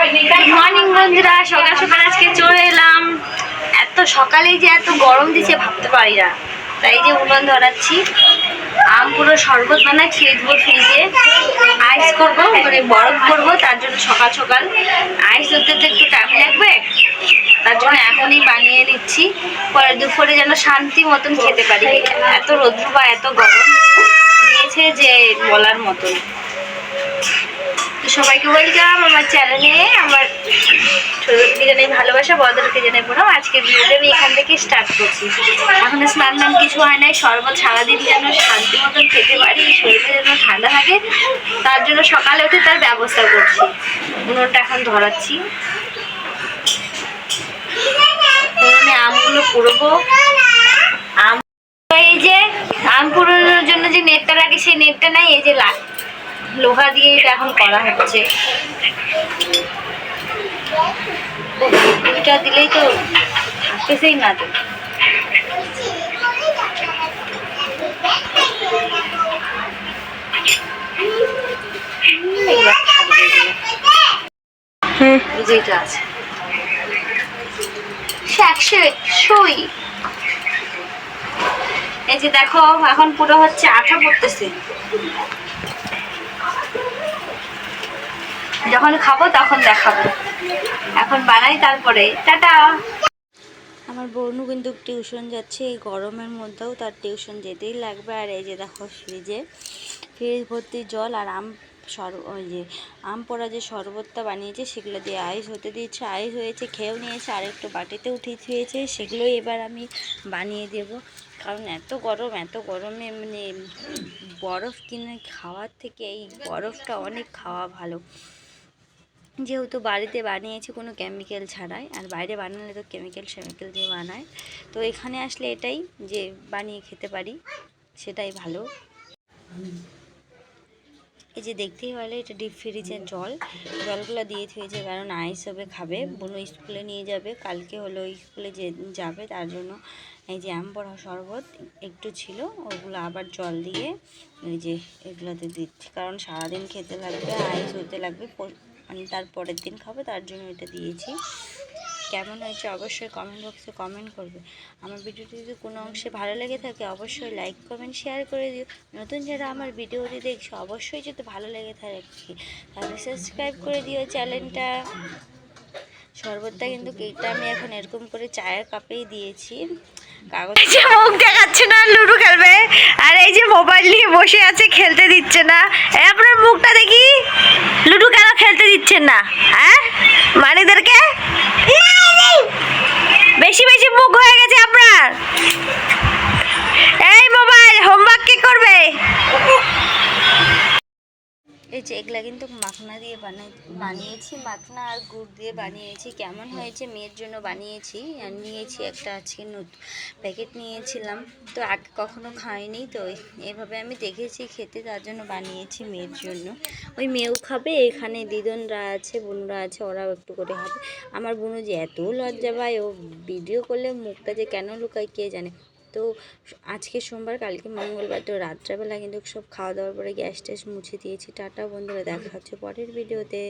Morning বন্ধুরা। সকাল সকাল আজকে চলে এলাম। এত সকালেই যে এত গরম দিছে, ভাবতে পারি না। তাই যে উনুন ধরাচ্ছি। আম পুরো শরবত বানায় খেয়ে দেবো ফ্রিজে। আইস করব মানে বরফ করব, তার জন্য সকাল সকাল আইস হতে তো একটু টাইম লাগবে। তার জন্য এখনই বানিয়ে নিচ্ছি। পরে দুপুরে যেন শান্তি মতন খেতে পারি। এত রোদ্র বা এত গরম দিয়েছে যে বলার মতন। সবাইকে ওয়েলকাম আমার চ্যানেলে আমার জানাই ভালোবাসা বড়দেরকে জানাই প্রণাম। আজকে ভিডিওটা আমি এখান থেকে স্টার্ট করছি। এখন স্নান টান কিছু হয় নাই, শরবত সারাদিন যেন শান্তি মতন খেতে পারি শরীরটা যেন ঠান্ডা থাকে, তার জন্য সকালে উঠে তার ব্যবস্থা করছি। উনুনটা এখন ধরাচ্ছি। উনুনে আমগুলো পুরবো। আম এই যে, আম পুরোনোর জন্য যে নেটটা লাগে, সেই নেটটা নাই, এই যে লাগ লোহা দিয়ে এটা এখন করা হচ্ছে। দুইটা দিলেই তো থাকতেছেই না তো। এইবার থাকবে এগুলো। এই যে এটা আছে। সে একশো একশোই। এই যে দেখো এখন পুরো হচ্ছে আঠা পড়তেছে। যখন খাব তখন দেখাবো। এখন বানাই তারপরে। টাটা! আমার বোনও কিন্তু টিউশন যাচ্ছে, এই গরমের মধ্যেও তার টিউশন যেতেই লাগবে। আর এই যে দেখো ফ্রিজে, ফ্রিজ ভর্তি জল আর আম সর, ওই যে আম পোড়া যে শরবতটা বানিয়েছে, সেগুলো দিয়ে আইস হতে দিয়েছে আইস হয়েছে, খেয়েও নিয়েছে, আর একটু বাটিতে উঠিয়ে থুয়েছে, সেগুলোই এবার আমি বানিয়ে দেব। কারণ এত গরম, এত গরমে মানে বরফ কিনে খাওয়ার থেকে এই বরফটা অনেক খাওয়া ভালো। যেহেতু বাড়িতে বানিয়েছি কোনো কেমিক্যাল ছাড়াই, আর বাইরে বানালে তো কেমিক্যাল সেমিক্যাল দিয়ে বানায়। তো এখানে আসলে এটাই যে বানিয়ে খেতে পারি, সেটাই ভালো। এই যে দেখতেই পারলে এটা ডিপ ফ্রিজের জল। জলগুলো দিয়ে থুয়েছে, কারণ আইস হবে খাবে, বোনো স্কুলে নিয়ে যাবে, কালকে হলো স্কুলে যে যাবে, তার জন্য এই যে পড়া শরবত একটু ছিল, ওগুলো আবার জল দিয়ে এই যে এগুলোতে দিচ্ছি। কারণ সারাদিন খেতে লাগবে আইস হতে লাগবে মানে তার পরের দিন খাব, তার জন্য এটা দিয়েছি। কেমন হয়েছে অবশ্যই কমেন্ট বক্সে কমেন্ট করবে। আমার ভিডিওটি যদি কোনো অংশে ভালো লেগে থাকে, অবশ্যই লাইক কমেন্ট শেয়ার করে দিও। নতুন যারা আমার ভিডিওটি দেখছ, অবশ্যই যদি ভালো লেগে থাকে, তাহলে সাবস্ক্রাইব করে দিও চ্যানেলটা। শরবতটা কিন্তু কেকটা আমি এখন এরকম করে চায়ের কাপেই দিয়েছি। মুখ না, লুডো খেলবে। আর এই যে মোবাইল নিয়ে বসে আছে, খেলতে দিচ্ছে না। আপনার মুখটা দেখি। লুডো কেন খেলতে দিচ্ছেন না হ্যাঁ? মানিদেরকে বেশি বেশি মুখ হয়ে গেছে আপনার এই মোবাইল হোমওয়ার্ক কি করবে যে এগুলা কিন্তু মাখনা দিয়ে বানাই, বানিয়েছি। মাখনা আর গুড় দিয়ে বানিয়েছি। কেমন হয়েছে মেয়ের জন্য বানিয়েছি। আর নিয়েছি একটা আজকে নতুন প্যাকেট নিয়েছিলাম। তো আগে কখনো খাইনি। তো এভাবে আমি দেখেছি খেতে, তার জন্য বানিয়েছি মেয়ের জন্য। ওই মেয়েও খাবে। এখানে দিদনরা আছে, বোনরা আছে, ওরাও একটু করে খাবে। আমার বোনও যে এত লজ্জা পায়, ও ভিডিও করলে মুখটা যে কেন লুকায় কে জানে। তো আজকে সোমবার, কালকে মঙ্গলবার, তো রাত্রেবেলা কিন্তু সব খাওয়া দাওয়ার পরে গ্যাস ট্যাস মুছে দিয়েছি। টাটা বন্ধুরা, দেখা হচ্ছে পরের ভিডিওতে।